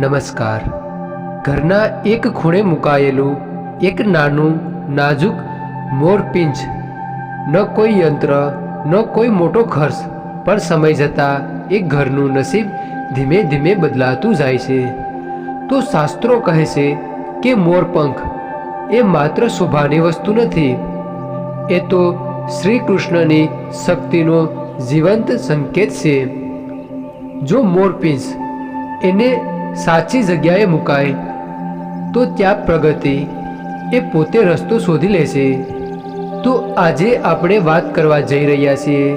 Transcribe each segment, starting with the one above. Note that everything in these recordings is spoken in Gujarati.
નમસ્કાર. ઘરના એક ખૂણે મુકાયેલું એક નાનું, નાજુક મોરપિંચ ન કોઈ યંત્ર, ન કોઈ મોટો ખર્ચ, પણ સમય જતાં એ ઘરનું નસીબ ધીમે ધીમે બદલાતું જાય છે. તો શાસ્ત્રો કહે છે કે મોરપંખ એ માત્ર શોભાની વસ્તુ નથી, એ તો શ્રી કૃષ્ણની શક્તિનો જીવંત સંકેત છે. જો મોરપિંચ એને સાચી જગ્યાએ મુકાય, તો ત્યાં પ્રગતિ એ પોતે રસ્તો શોધી લેશે. તો આજે આપણે વાત કરવા જઈ રહ્યા છીએ,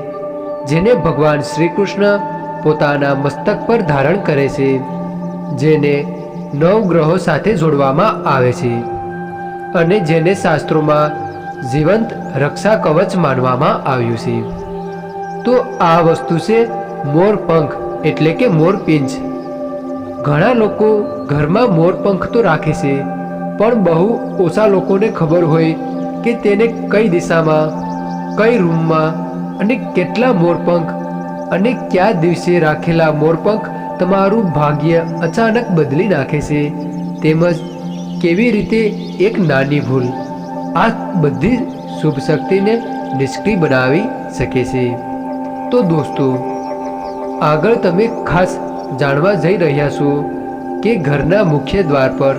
જેને ભગવાન શ્રી કૃષ્ણ પોતાના મસ્તક પર ધારણ કરે છે, જેને નવ ગ્રહો સાથે જોડવામાં આવે છે, અને જેને શાસ્ત્રોમાં જીવંત રક્ષા કવચ માનવામાં આવ્યું છે. તો આ વસ્તુ છે મોરપંખ એટલે કે મોરપિંચ ઘણા લોકો ઘરમાં મોરપંખ તો રાખે છે, પણ બહુ ઓછા લોકોને ખબર હોય કે તેને કઈ દિશામાં, કઈ રૂમમાં અને કેટલા મોરપંખ અને કયા દિવસે રાખેલા મોરપંખ તમારું ભાગ્ય અચાનક બદલી નાખે છે. તેમજ કેવી રીતે એક નાની ભૂલ આ બધી શુભ શક્તિને નિષ્ક્રિય બનાવી શકે છે. તો દોસ્તો, આગળ તમે ખાસ જાણવા જઈ રહ્યા છું કે ઘરના મુખ્ય દ્વાર પર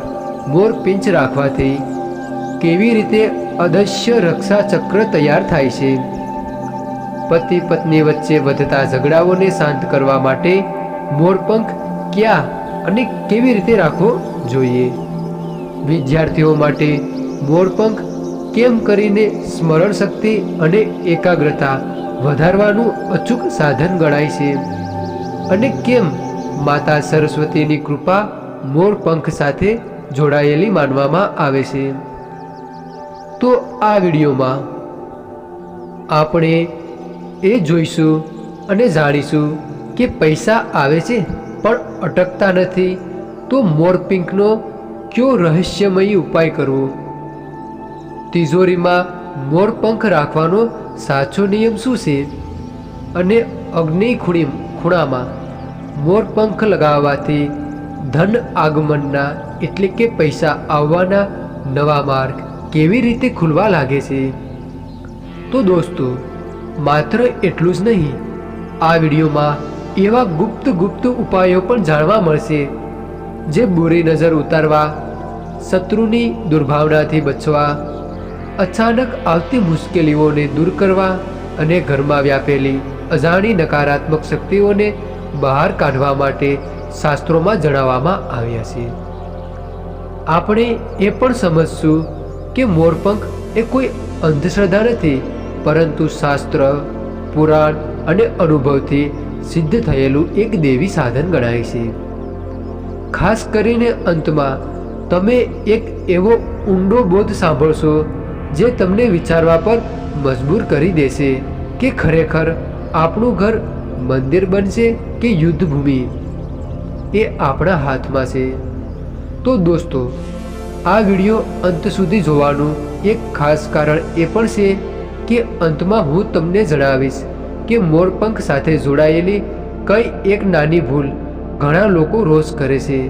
મોર પિંચ રાખવાથી કેવી રીતે અદશ્ય રક્ષા ચક્ર તૈયાર થાય છે. પતિ પત્ની વચ્ચે વધતા ઝઘડાઓને શાંત કરવા માટે મોરપંખ ક્યાં અને કેવી રીતે રાખવો જોઈએ? વિદ્યાર્થીઓ માટે મોરપંખ કેમ કરીને સ્મરણ શક્તિ અને એકાગ્રતા વધારવાનું અચૂક સાધન ગણાય છે? અને કેમ માતા સરસ્વતીની કૃપા મોર પંખ સાથે જોડાયેલી માનવામાં આવે છે. તો આ વિડીયોમાં આપણે એ જોઈશું અને જાણીશું કે પૈસા આવે છે પણ અટકતા નથી, તો મોરપિંકનો કયો રહસ્યમયી ઉપાય કરવો? તિજોરીમાં મોરપંખ રાખવાનો સાચો નિયમ શું છે? અને અગ્નિ ખૂણી ખૂણામાં મોરપંખ લગાવવાથી ધન આગમનના એટલે કે પૈસા આવવાના નવા માર્ગ કેવી રીતે ખુલવા લાગે છે? તો દોસ્તો, માત્ર એટલું જ નહીં, આ વિડીયોમાં એવા ગુપ્ત ગુપ્ત ઉપાયો પણ જાણવા મળશે, જે બુરી નજર ઉતારવા, શત્રુની દુર્ભાવનાથી બચવા, અચાનક આવતી મુશ્કેલીઓને દૂર કરવા અને ઘરમાં વ્યાપેલી અજાણી નકારાત્મક શક્તિઓને બહાર કાઢવા માટે શાસ્ત્રોમાં જણાવવામાં આવ્યા છે. આપણે એ પણ સમજશું કે મોરપંખ એ કોઈ અંધશ્રદ્ધા નથી, પરંતુ શાસ્ત્ર, પુરાણ અને અનુભવથી સિદ્ધ થયેલું એક દેવી સાધન ગણાય છે. ખાસ કરીને અંતમાં, તમે એક એવો ઊંડો બોધ સાંભળશો જે તમને વિચારવા પર મજબૂર કરી દેશે કે ખરેખર આપણું ઘર મંદિર બનશે કે યુદ્ધ ભૂમિ એ આપણા હાથમાં છે. તો દોસ્તો, આ વીડિયો અંત સુધી જોવાનું એક ખાસ કારણ એ પણ છે કે અંતમાં હું તમને જણાવીશ કે મોરપંખ સાથે જોડાયેલી કઈ એક નાની ભૂલ ઘણા લોકો રોજ કરે છે.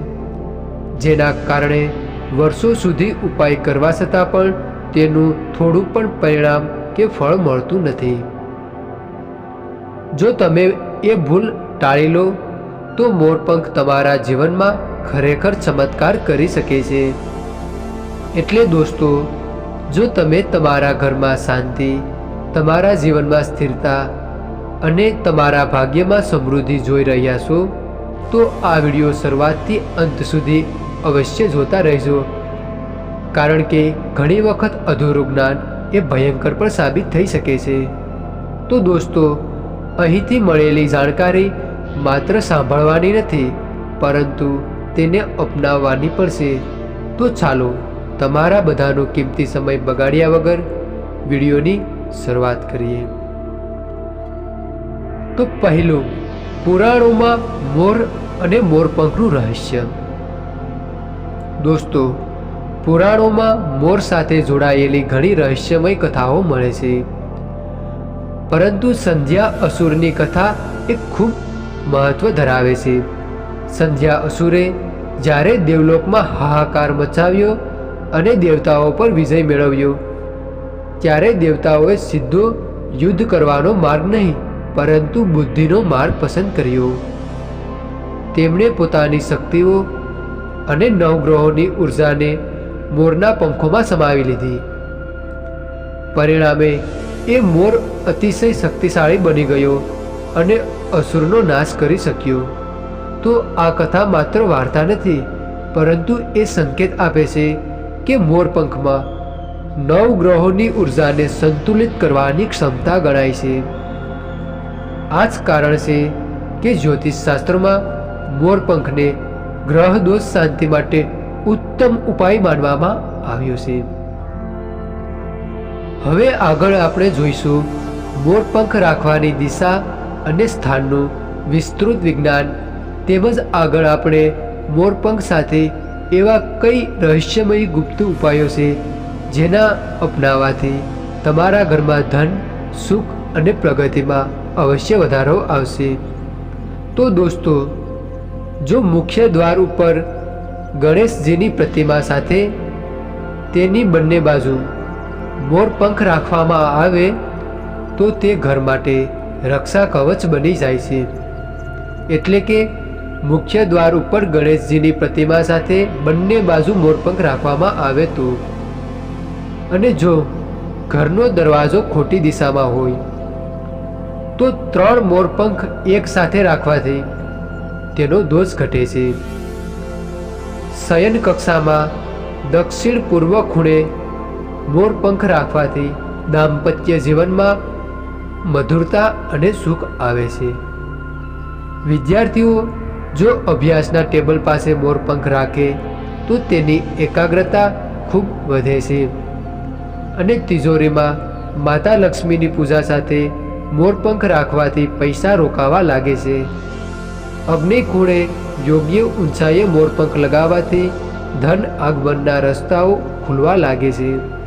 જેના કારણે વર્ષો સુધી ઉપાય કરવા છતાં પણ તેનું થોડું પણ પરિણામ કે ફળ મળતું નથી. જો તમે એ ભૂલ ટાળી લો, તો મોરપંખ તમારા જીવનમાં ખરેખર ચમત્કાર કરી શકે છે. એટલે દોસ્તો, જો તમે તમારા ઘરમાં શાંતિ, તમારા જીવનમાં સ્થિરતા અને તમારા ભાગ્યમાં સમૃદ્ધિ જોઈ રહ્યા છો, તો આ વીડિયો શરૂઆતથી અંત સુધી અવશ્ય જોતા રહેજો. કારણ કે ઘણી વખત અધૂરું જ્ઞાન એ ભયંકર પણ સાબિત થઈ શકે છે. તો દોસ્તો અહીંથી મળેલી જાણકારી માત્ર સાંભળવાની નથી, પરંતુ તેને અપનાવવાની પડશે તો ચાલો તમારા બધાનો કિંમતી સમય બગાડ્યા વગર વિડીયોની શરૂઆત કરીએ. તો પહેલું, પુરાણોમાં મોર અને મોરપંખનું રહસ્ય. દોસ્તો, પુરાણોમાં મોર સાથે જોડાયેલી ઘણી રહસ્યમય કથાઓ મળે છે. પરંતુ સંધ્યા અસુરની કથા એ ખૂબ મહત્વ ધરાવે છે. સંધ્યા અસુરે જ્યારે દેવલોકમાં હાહાકાર મચાવ્યો અને દેવતાઓ પર વિજય મેળવ્યો, ત્યારે દેવતાઓએ સીધો યુદ્ધ કરવાનો માર્ગ નહીં, પરંતુ બુદ્ધિનો માર્ગ પસંદ કર્યો. તેમણે પોતાની શક્તિઓ અને નવગ્રહોની ઉર્જાને મોરના પંખોમાં સમાવી લીધી. પરિણામે એ મોર અતિશય શક્તિશાળી બની ગયો અને અસુરનો નાશ કરી શક્યો. તો આ કથા માત્ર વાર્તા નથી, પરંતુ એ સંકેત આપે છે કે મોરપંખમાં નવ ગ્રહોની ઉર્જાને સંતુલિત કરવાની ક્ષમતા ગણાય છે. આ જ કારણ છે કે જ્યોતિષશાસ્ત્રમાં મોરપંખને ગ્રહ દોષ શાંતિ માટે ઉત્તમ ઉપાય માનવામાં આવ્યો છે. હવે આગળ આપણે જોઈશું મોરપંખ રાખવાની દિશા અને સ્થાનનું વિસ્તૃત વિજ્ઞાન. તેમજ આગળ આપણે મોરપંખ સાથે એવા કઈ રહસ્યમય ગુપ્ત ઉપાયો છે જેના અપનાવવાથી તમારા ઘરમાં ધન, સુખ અને પ્રગતિમાં અવશ્ય વધારો આવશે. તો દોસ્તો, જો મુખ્ય દ્વાર ઉપર ગણેશજીની પ્રતિમા સાથે તેની બંને બાજુ મોરપંખ રાખવામાં આવે, તો તે ઘર માટે રક્ષા કવચ બની જાય છે. એટલે કે મુખ્ય દ્વાર ઉપર ગણેશજીની પ્રતિમા સાથે બંને બાજુ મોરપંખ રાખવામાં આવે તો. અને જો ઘરનો દરવાજો ખોટી દિશામાં હોય, તો ત્રણ મોરપંખ એક સાથે રાખવાથી તેનો દોષ ઘટે છે. શયન કક્ષામાં દક્ષિણ પૂર્વ ખૂણે મોરપંખ રાખવાથી દાંપત્ય જીવનમાં મધુરતા અને સુખ આવે છે. વિદ્યાર્થીઓ, જો અભ્યાસના ટેબલ પાસે મોરપંખ રાખે, તો તેની એકાગ્રતા ખૂબ વધે છે. અને તિજોરીમાં માતા લક્ષ્મીની પૂજા સાથે મોરપંખ રાખવાથી પૈસા રોકાવા લાગે છે. અગ્નિ ખૂણે યોગ્ય ઊંચાઈએ મોરપંખ લગાવવાથી ધન આગમનના રસ્તાઓ ખુલવા લાગે છે.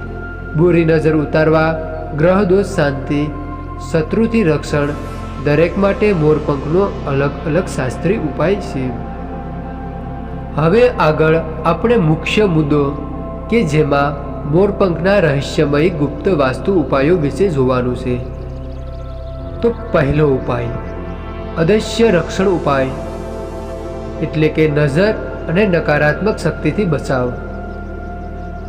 બુરી નજર ઉતારવા, ગ્રહ દોષ શાંતિ, શત્રુથી રક્ષણ, દરેક માટે મોરપંખનો અલગ અલગ શાસ્ત્રીય ઉપાય છે. હવે આગળ આપણે મુખ્ય મુદ્દો કે જેમાં મોરપંખના રહસ્યમય ગુપ્ત વાસ્તુ ઉપાયો વિશે જોવાનું છે. તો પહેલો ઉપાય, અદશ્ય રક્ષણ ઉપાય, એટલે કે નજર અને નકારાત્મક શક્તિથી બચાવ.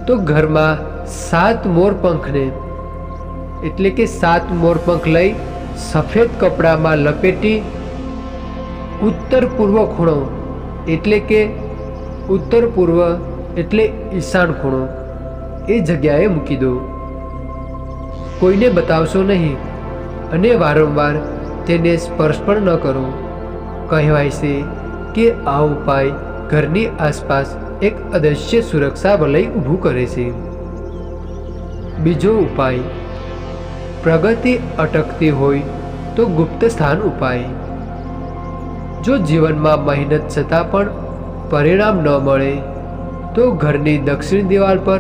તો ઘરમાં સાત મોરપંખને, એટલે કે સાત મોરપંખ લઈ સફેદ કપડામાં લપેટી ઉત્તર પૂર્વ ખૂણો, એટલે કે ઉત્તર પૂર્વ એટલે ઈશાન ખૂણો, એ જગ્યાએ મૂકી દો. કોઈને બતાવશો નહીં અને વારંવાર તેને સ્પર્શ પણ ન કરો. કહેવાય છે કે આ ઉપાય ઘરની આસપાસ એક અદશ્ય સુરક્ષા વલય ઊભું કરે છે. બીજો ઉપાય. પ્રગતિ અટકતી હોય તો ગુપ્ત સ્થાન ઉપાય. જો જીવનમાં મહેનત છતાં પણ પરિણામ ન મળે, તો ઘરની દક્ષિણ દિવાલ પર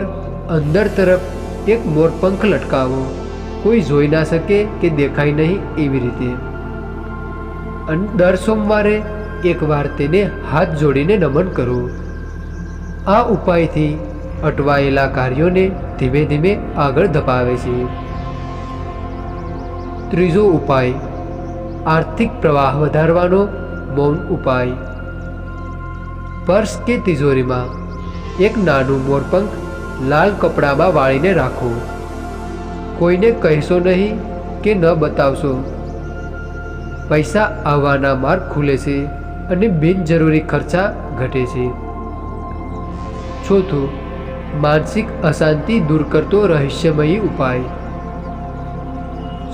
અંદર તરફ એક મોરપંખ લટકાવો. કોઈ જોઈ ના શકે કે દેખાય નહીં એવી રીતે. અને દર સોમવારે એકવાર તેને હાથ જોડીને નમન કરો. આ ઉપાયથી અટવાયેલા કાર્યોને ધીમે ધીમે આગળ ધપાવે છે. ત્રીજો ઉપાય, આર્થિક પ્રવાહ વધારવાનો મૌન ઉપાય. પર્સ કે તિજોરીમાં એક નાનું મોરપંખ લાલ કપડામાં વાળીને રાખો. કોઈને કહેશો નહીં કે ન બતાવશો. પૈસા આવવાના માર્ગ ખુલે છે અને બિનજરૂરી ખર્ચા ઘટે છે. ચોથું માનસિક અશાંતિ દૂર કરતો રહસ્યમયી ઉપાય.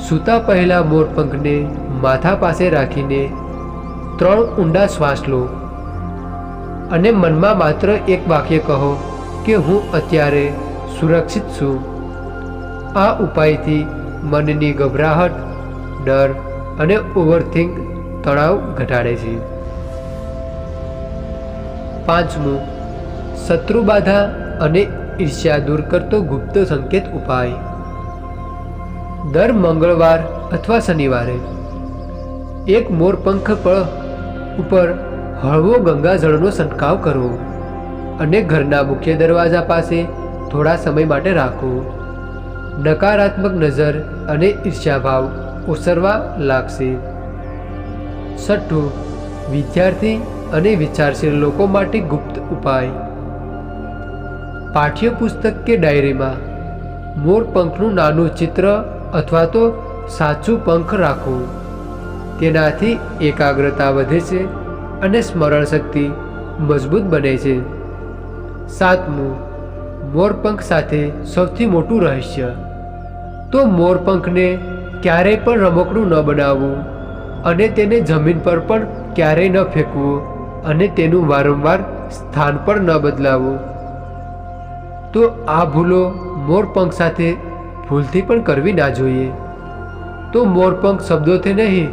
સૂતા પહેલા મોરપંખને માથા પાસે રાખીને ત્રણ ઊંડા શ્વાસ લો અને મનમાં માત્ર એક વાક્ય કહો કે હું અત્યારે સુરક્ષિત છું. આ ઉપાયથી મનની ગભરાહટ, ડર અને ઓવરથિંક તણાવ ઘટાડે છે. પાંચમું શત્રુ બાધા અને ઈર્ષ્યા દૂર કરતો ગુપ્ત સંકેત ઉપાય. દર મંગળવાર અથવા શનિવારે એક મોરપંખ પળ ઉપર હળવો ગંગાજળનો છંટકાવ કરવો અને ઘરના મુખ્ય દરવાજા પાસે થોડા સમય માટે રાખો નકારાત્મક નજર અને ઈર્ષ્યાભાવ ઓસરવા લાગશે. છઠ્ઠું વિદ્યાર્થી અને વિચારશીલ લોકો માટે ગુપ્ત ઉપાય. પાઠ્યપુસ્તક કે ડાયરીમાં? મોર પંખનું નાનું ચિત્ર અથવા તો સાચું પંખ રાખવું. તેનાથી એકાગ્રતા વધે છે અને સ્મરણ શક્તિ મજબૂત બને છે. સાતમું મોરપંખ સાથે સૌથી મોટું રહસ્ય. તો મોરપંખને ક્યારેય પણ રમકડું ન બનાવવું અને તેને જમીન પર પણ ક્યારેય ન ફેંકવું અને તેનું વારંવાર સ્થાન પણ ન બદલાવવું તો આ ભૂલો મોરપંખ સાથે ભૂલથી પણ કરવી ના જોઈએ. તો મોરપંખ શબ્દોથી નહીં,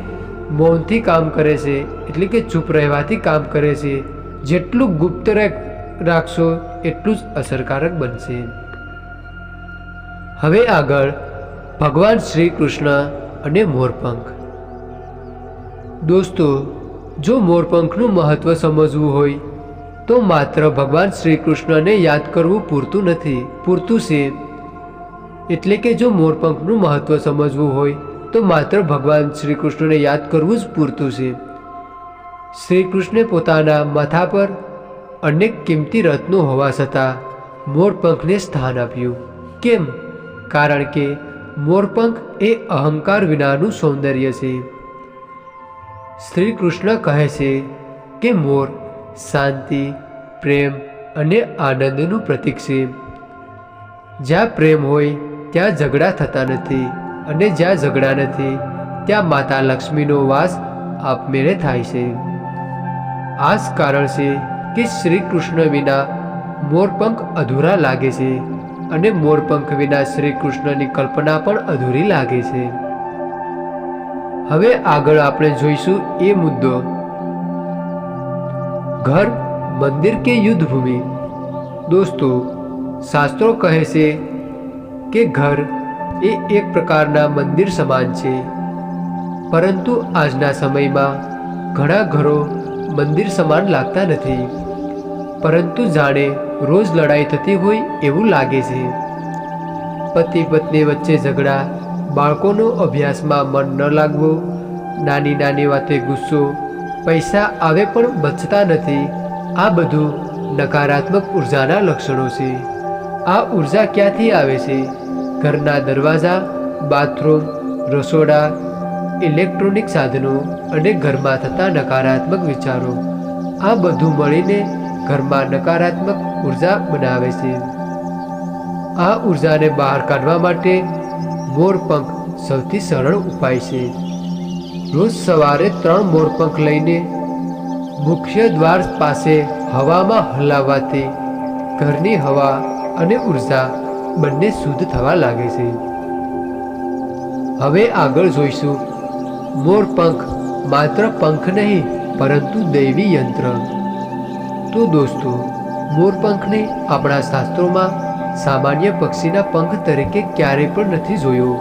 મૌનથી કામ કરે છે, એટલે કે ચૂપ રહેવાથી કામ કરે છે. જેટલું ગુપ્ત રાખ- રાખશો, એટલું જ અસરકારક બનશે. હવે આગળ ભગવાન શ્રી કૃષ્ણ અને મોરપંખ. દોસ્તો, જો મોરપંખનું મહત્વ સમજવું હોય તો માત્ર ભગવાન શ્રી કૃષ્ણને યાદ કરવું પૂરતું નથી, પૂરતું છે. એટલે કે જો મોરપંખનું મહત્વ સમજવું હોય, તો માત્ર ભગવાન શ્રી કૃષ્ણને યાદ કરવું જ પૂરતું છે. શ્રી કૃષ્ણે પોતાના માથા પર અનેક કિંમતી રત્નો હોવા છતાં મોરપંખને સ્થાન આપ્યું. કેમ? કારણ કે મોરપંખ એ અહંકાર વિનાનું સૌંદર્ય છે. શ્રી કૃષ્ણ કહે છે કે મોર શાંતિ, પ્રેમ અને આનંદનું પ્રતીક છે. જ્યાં પ્રેમ હોય, ત્યાં ઝઘડા થતા નથી અને જ્યાં ઝઘડા નથી, ત્યાં માતા લક્ષ્મીનો વાસ આપમેળે થાય છે. આ જ કારણ છે કે શ્રી કૃષ્ણ વિના મોરપંખ અધૂરા લાગે છે અને મોરપંખ વિના શ્રી કૃષ્ણની કલ્પના પણ અધૂરી લાગે છે. હવે આગળ આપણે જોઈશું એ મુદ્દો ઘર મંદિર કે યુદ્ધ ભૂમિ દોસ્તો, શાસ્ત્રો કહે છે કે ઘર એ એક પ્રકારના મંદિર સમાન છે. પરંતુ આજના સમયમાં ઘણા ઘરો મંદિર સમાન લાગતા નથી. પરંતુ જાણે રોજ લડાઈ થતી હોય એવું લાગે છે. પતિ પત્ની વચ્ચે ઝઘડા, બાળકોનો અભ્યાસમાં મન ન લાગવું, નાની નાની વાતે ગુસ્સો પૈસા આવે પણ બચતા નથી. આ બધું નકારાત્મક ઉર્જાના લક્ષણો છે. આ ઊર્જા ક્યાંથી આવે છે? ઘરના દરવાજા, બાથરૂમ, રસોડા, ઇલેક્ટ્રોનિક સાધનો અને ઘરમાં થતા નકારાત્મક વિચારો. આ બધું મળીને ઘરમાં નકારાત્મક ઊર્જા બનાવે છે. આ ઉર્જાને બહાર કાઢવા માટે મોરપંખ સૌથી સરળ ઉપાય છે. રોજ સવારે ત્રણ મોરપંખ લઈને મુખ્ય દ્વાર પાસે હવામાં હલાવવાથી ઘરની હવા અને ઊર્જા બંને શુદ્ધ થવા લાગે છે. હવે આગળ જોઈશું. મોરપંખ માત્ર પંખ નહીં, પરંતુ દૈવી યંત્ર. તો દોસ્તો, મોરપંખને આપણા શાસ્ત્રોમાં સામાન્ય પક્ષીના પંખ તરીકે ક્યારેય પણ નથી જોયો.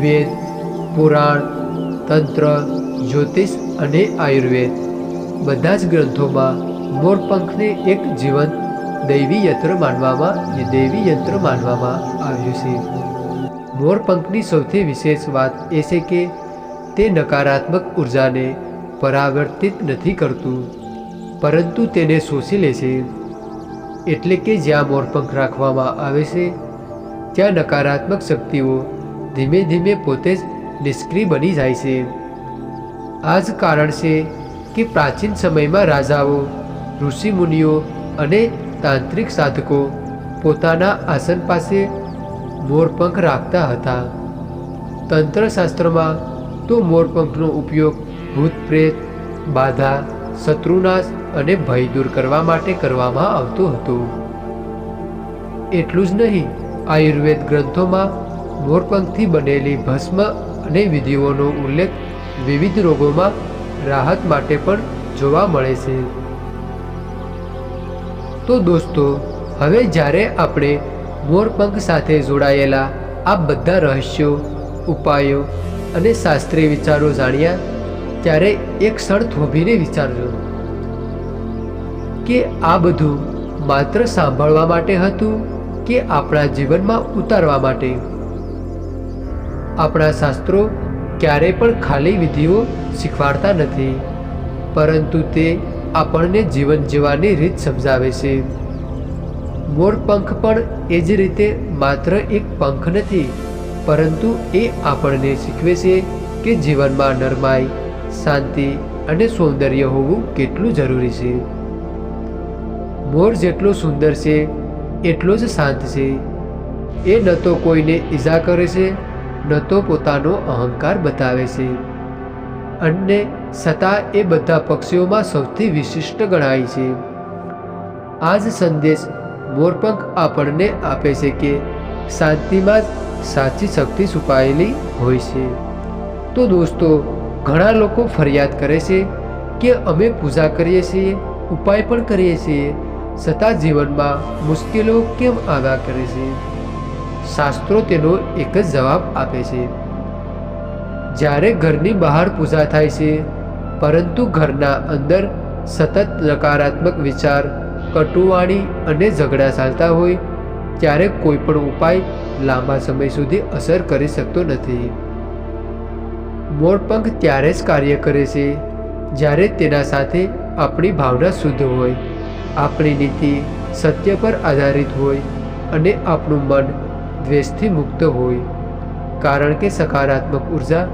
વેદ, પુરાણ તંત્ર, જ્યોતિષ અને આયુર્વેદ. બધા જ ગ્રંથોમાં મોરપંખને એક જીવંત દૈવી યંત્ર માનવામાં દૈવી યંત્ર માનવામાં આવ્યું છે. મોરપંખની સૌથી વિશેષ વાત એ છે કે તે નકારાત્મક ઉર્જાને પરાવર્તિત નથી કરતું, પરંતુ તેને શોષી લે છે. એટલે કે જ્યાં મોરપંખ રાખવામાં આવે છે, ત્યાં નકારાત્મક શક્તિઓ ધીમે ધીમે પોતે જ નિષ્ક્રિય બની જાય છે. આ જ કારણ છે કે પ્રાચીન સમયમાં રાજાઓ, ઋષિમુનિઓ અને તાંત્રિક સાધકો પોતાના આસન પાસે મોરપંખ રાખતા હતા. તંત્રશાસ્ત્રમાં તો મોરપંખનો ઉપયોગ ભૂત પ્રેત બાધા, શત્રુનાશ અને ભય દૂર કરવા માટે કરવામાં આવતો હતો. એટલું જ નહીં, આયુર્વેદ ગ્રંથોમાં મોરપંખથી બનેલી ભસ્મ અને વિધિઓનો ઉલ્લેખ વિવિધ રોગોમાં રાહત માટે પણ જોવા મળે છે. તો દોસ્તો, હવે જ્યારે આપણે મોરપંખ સાથે જોડાયેલા આ બધા રહસ્યો, ઉપાયો અને શાસ્ત્રીય વિચારો જાણ્યા, ત્યારે એક ક્ષણ થોભીને વિચારજો કે આ બધું માત્ર સાંભળવા માટે હતું કે આપણા જીવનમાં ઉતારવા માટે? આપણા શાસ્ત્રો ક્યારેય પણ ખાલી વિધિઓ શીખવાડતા નથી, પરંતુ તે આપણને જીવન જીવવાની રીત સમજાવે છે. મોરપંખ પણ એ જ રીતે માત્ર એક પંખ નથી, પરંતુ એ આપણને શીખવે છે કે જીવનમાં નરમાઈ, શાંતિ અને સૌંદર્ય હોવું કેટલું જરૂરી છે. મોર જેટલો સુંદર છે, એટલો જ શાંત છે. એ ન તો કોઈને ઈજા કરે છે ન તો પોતાનો અહંકાર બતાવે છે. અને છતાં એ બધા પક્ષીઓમાં સૌથી વિશિષ્ટ ગણાય છે. આ જ સંદેશ મોરપંખ આપણને આપે છે કે શાંતિમાં જ સાચી શક્તિ છુપાયેલી હોય છે. તો દોસ્તો, ઘણા લોકો ફરિયાદ કરે છે કે અમે પૂજા કરીએ છીએ, ઉપાય પણ કરીએ છીએ. છતાં જીવનમાં મુશ્કેલીઓ કેમ આવ્યા કરે છે? શાસ્ત્રો તેનો એક જ જવાબ આપે છે. જ્યારે ઘરની બહાર પૂજા થાય છે, પરંતુ ઘરના અંદર સતત નકારાત્મક વિચાર, કટુવાણી અને ઝઘડા ચાલતા હોય, ત્યારે કોઈ પણ ઉપાય લાંબા સમય સુધી અસર કરી શકતો નથી. મોરપંખ ત્યારે જ કાર્ય કરે છે, જ્યારે તેના સાથે આપણી ભાવના શુદ્ધ હોય, આપણી નીતિ સત્ય પર આધારિત હોય અને આપણું મન દ્વેષથી મુક્ત હોય. કારણ કે સકારાત્મક ઊર્જા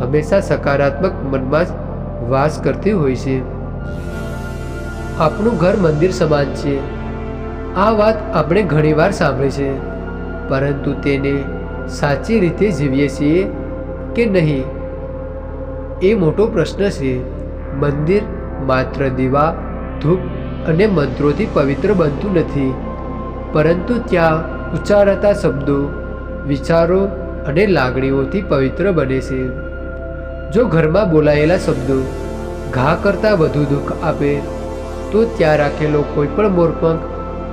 હંમેશા સકારાત્મક મનમાં જ વાસ કરતી હોય છે. આપણું ઘર મંદિર સમાન છે. આ વાત આપણે ઘણીવાર સાંભળી છે. પરંતુ તેને સાચી રીતે જીવીએ છીએ કે નહીં? એ મોટો પ્રશ્ન છે. મંદિર માત્ર દીવા, ધૂપ અને મંત્રોથી પવિત્ર બનતું નથી. પરંતુ ત્યાં ઉચ્ચારાતા શબ્દો, વિચારો અને લાગણીઓથી પવિત્ર બને છે. જો ઘરમાં બોલાયેલા શબ્દો ઘા કરતાં વધુ દુઃખ આપે, તો ત્યાં રાખેલો કોઈપણ મોરપંખ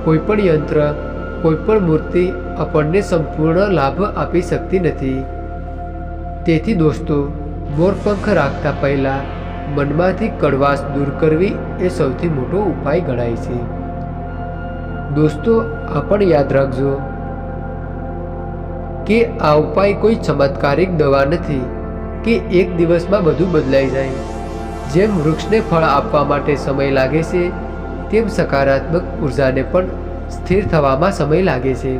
કોઈપણ યંત્ર કોઈપણ મૂર્તિ આપણને સંપૂર્ણ લાભ આપી શકતી નથી. તેથી દોસ્તો, મોરપંખ રાખતા પહેલાં મનમાંથી કડવાશ દૂર કરવી એ સૌથી મોટો ઉપાય ગણાય છે. દોસ્તો આ પણ યાદ રાખજો કે આ ઉપાય કોઈ ચમત્કારિક દવા નથી કે એક દિવસમાં બધું બદલાઈ જાય. જેમ વૃક્ષને ફળ આપવા માટે સમય લાગે છે, તેમ સકારાત્મક ઉર્જાને પણ સ્થિર થવામાં સમય લાગે છે.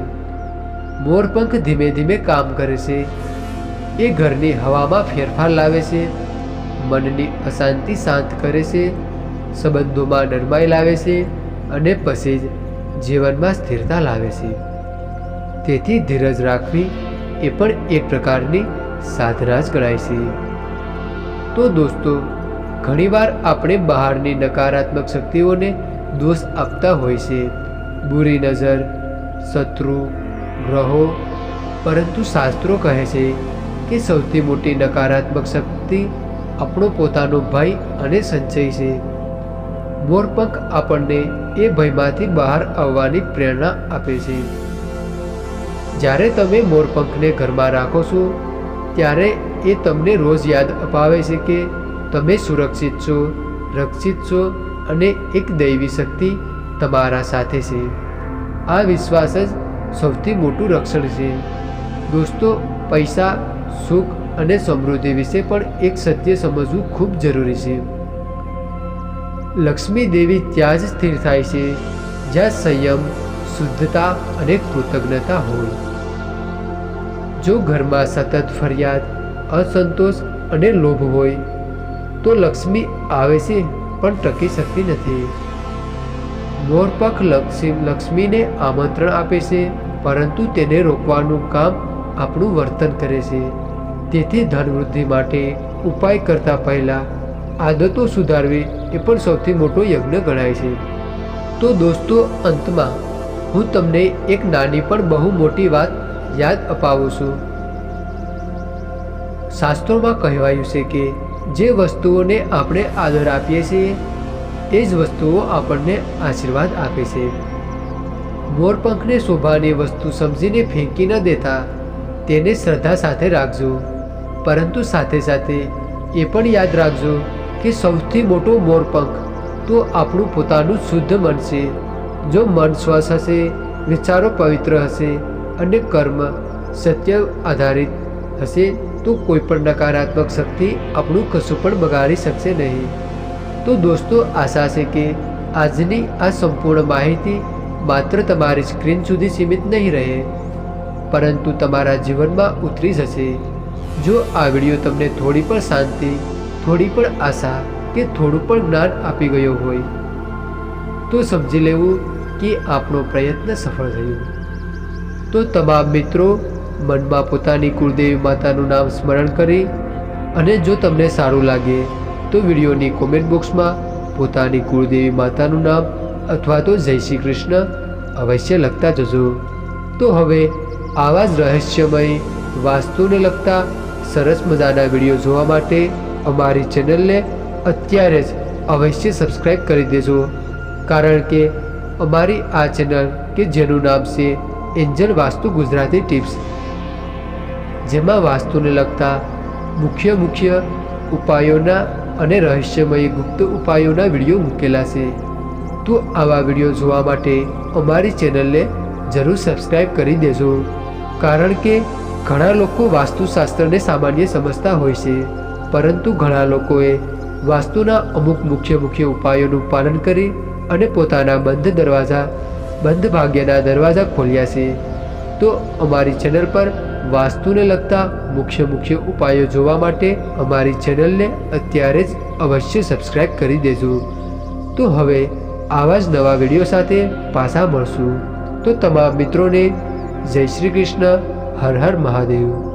મોરપંખ ધીમે ધીમે કામ કરે છે. એ ઘરની હવામાં ફેરફાર લાવે છે. મનની અશાંતિ શાંત કરે છે. સંબંધોમાં નરમાઈ લાવે છે અને પછી જ જીવનમાં સ્થિરતા લાવે છે. તેથી ધીરજ રાખવી એ પણ એક પ્રકારની સાધના જ ગણાય છે. તો દોસ્તો, ઘણીવાર આપણે બહારની નકારાત્મક શક્તિઓને દોષ આપતા હોય છે. બુરી નજર, શત્રુ, ગ્રહો, પરંતુ શાસ્ત્રો કહે છે કે સૌથી મોટી નકારાત્મક શક્તિ આપણો પોતાનો ભય અને સંચય છે. મોરપંખ આપણને એ ભયમાંથી બહાર આવવાની પ્રેરણા આપે છે. જ્યારે તમે મોરપંખને ઘરમાં રાખો છો, ત્યારે એ તમને રોજ યાદ અપાવે છે કે તમે સુરક્ષિત છો, રક્ષિત છો અને એક દૈવી શક્તિ તમારા સાથે છે. આ વિશ્વાસ જ સૌથી મોટું રક્ષણ છે. દોસ્તો, પૈસા, સુખ અને સમૃદ્ધિ વિશે પણ એક સત્ય સમજવું ખૂબ જરૂરી છે. લક્ષ્મી દેવી ત્યાં જ સ્થિર થાય છે, જ્યાં સંયમ, શુદ્ધતા અને કૃતજ્ઞતા હોય. જો ઘરમાં સતત ફરિયાદ, અસંતોષ અને લોભ હોય, તો લક્ષ્મી આવે છે, પણ ટકી શકતી નથી. મોરપખ લક્ષ્મી, લક્ષ્મીને આમંત્રણ આપે છે, પરંતુ તેને રોકવાનું કામ આપણું વર્તન કરે છે. તેથી ધનવૃદ્ધિ માટે ઉપાય કરતા પહેલાં આદતો સુધારવી એ પણ સૌથી મોટો યજ્ઞ ગણાય છે. તો દોસ્તો, અંતમાં હું તમને એક નાની પણ બહુ મોટી વાત યાદ અપાવું છું. શાસ્ત્રોમાં કહેવાયું છે કે જે વસ્તુઓને આપણે આદર આપીએ છીએ, એ જ વસ્તુઓ આપણને આશીર્વાદ આપે છે. મોરપંખને શોભાની વસ્તુ સમજીને ફેંકી ન દેતા, તેને શ્રદ્ધા સાથે રાખજો. પરંતુ સાથે સાથે એ પણ યાદ રાખજો કે સૌથી મોટો મોરપંખ તો આપણું પોતાનું શુદ્ધ મન છે. જો મન શ્વાસ હશે, વિચારો પવિત્ર હશે અને કર્મ સત્ય આધારિત હશે, તો કોઈ પણ નકારાત્મક શક્તિ આપણું કશું પણ બગાડી શકશે નહીં. તો દોસ્તો, આશા છે કે આજની આ સંપૂર્ણ માહિતી માત્ર તમારી સ્ક્રીન સુધી સીમિત નહીં રહે, પરંતુ તમારા જીવનમાં ઉતરી જશે. જો આ વીડિયો તમને થોડી પણ શાંતિ થોડી પણ આશા કે થોડું પણ જ્ઞાન આપી ગયો હોય. તો સમજી લેવું કે આપણો પ્રયત્ન સફળ થયો. તો તમામ મિત્રો મનમાં પોતાની કુળદેવી માતાનું નામ સ્મરણ કરી અને જો તમને સારું લાગે તો વિડીયોની કોમેન્ટ બોક્સમાં પોતાની કુળદેવી માતાનું નામ અથવા તો જય શ્રી કૃષ્ણ અવશ્ય લખતા જજો. તો હવે આવા જ રહસ્યમય વાસ્તુને લગતા સરસ મજાના વીડિયો જોવા માટે અમારી ચેનલને અત્યારે જ અવશ્ય સબસ્ક્રાઈબ કરી દેજો. કારણ કે અમારી આ ચેનલ કે જેનું નામ છે એન્જલ વાસ્તુ ગુજરાતી ટિપ્સ જેમાં વાસ્તુને લગતા મુખ્ય મુખ્ય ઉપાયોના અને રહસ્યમય ગુપ્ત ઉપાયોના વીડિયો મૂકેલા છે. તો આવા વીડિયો જોવા માટે અમારી ચેનલને જરૂર સબસ્ક્રાઈબ કરી દેજો. કારણ કે ઘણા લોકો વાસ્તુશાસ્ત્રને સામાન્ય સમજતા હોય છે. પરંતુ ઘણા લોકોએ વાસ્તુના અમુક મુખ્ય મુખ્ય ઉપાયોનું પાલન કરી અને પોતાના બંધ દરવાજા, બંધ ભાગ્યના દરવાજા ખોલ્યા છે. તો અમારી ચેનલ પર વાસ્તુને લગતા મુખ્ય મુખ્ય ઉપાયો જોવા માટે અમારી ચેનલને અત્યારે જ અવશ્ય સબસ્ક્રાઈબ કરી દેજો. તો હવે આવા જ નવા વીડિયો સાથે પાછા મળશું. તો તમામ મિત્રોને જય શ્રી કૃષ્ણ, હર હર મહાદેવ.